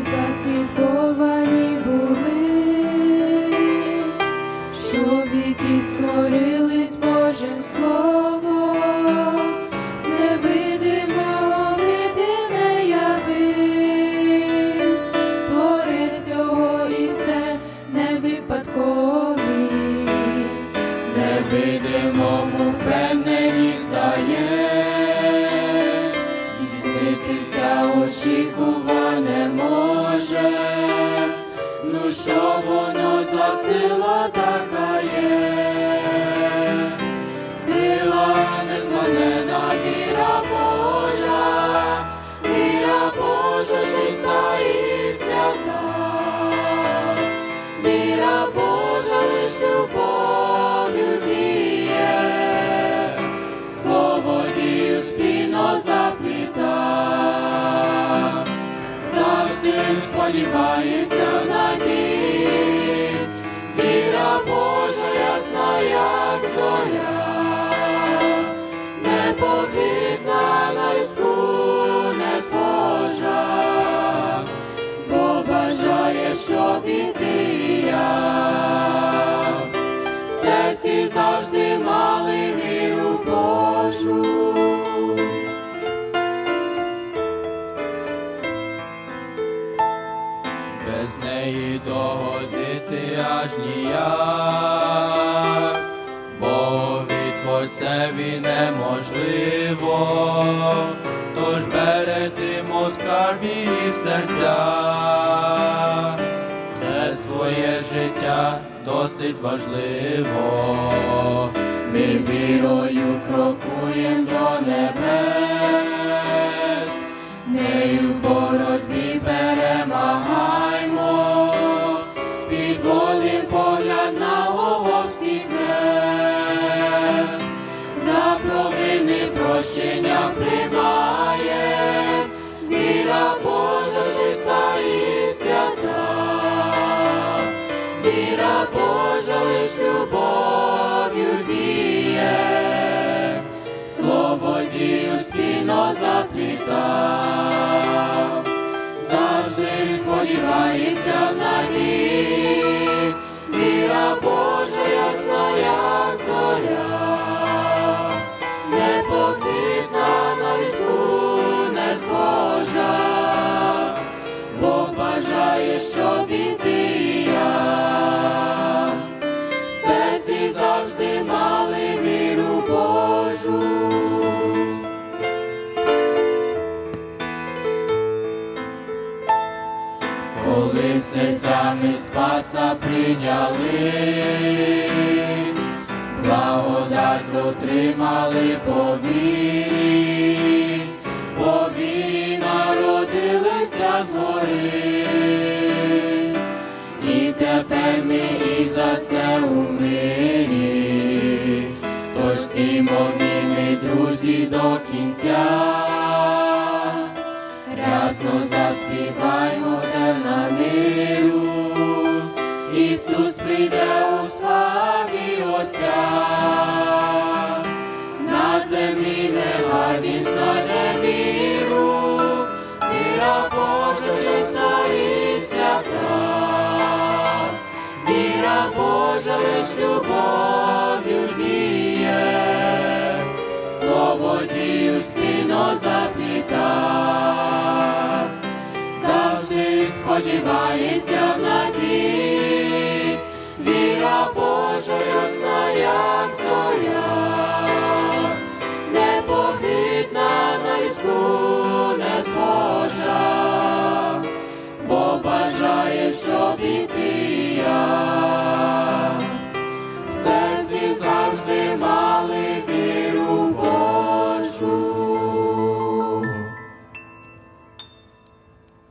засвідковані були, що віки створились Божим Словом, з невидимого видиме явив, Творець цього і все не випадковість, невидимому впевненість стає, очікуване може, ну що воно за сила така завжди сподівається в надії, віра Божа ясна, без неї догодити аж ніяк, бо від Творцеві неможливо, тож беретимо скарбі і серця, все своє життя досить важливо. Ми вірою крокуєм до небес, нею в спільно завжди сподівається в надії, віра Божа Коли серцями спаса прийняли, благодать отримали по вірі, по вірі народилися згори, і тепер ми і за це у мирі, тож стімо ми, друзі, до кінця. Рясно заспіваймо зерна миру, Ісус прийде у славі Отця, на землі нехай Він знайде віра Божа і свята, віра Божа лиш любов'ю діє, слово дію спільно запліта, сподівається в надії, віра Божа ясна, як зоря, непохитна на людську не схожа, бо бажає, щоб і ти я. В серці завжди мали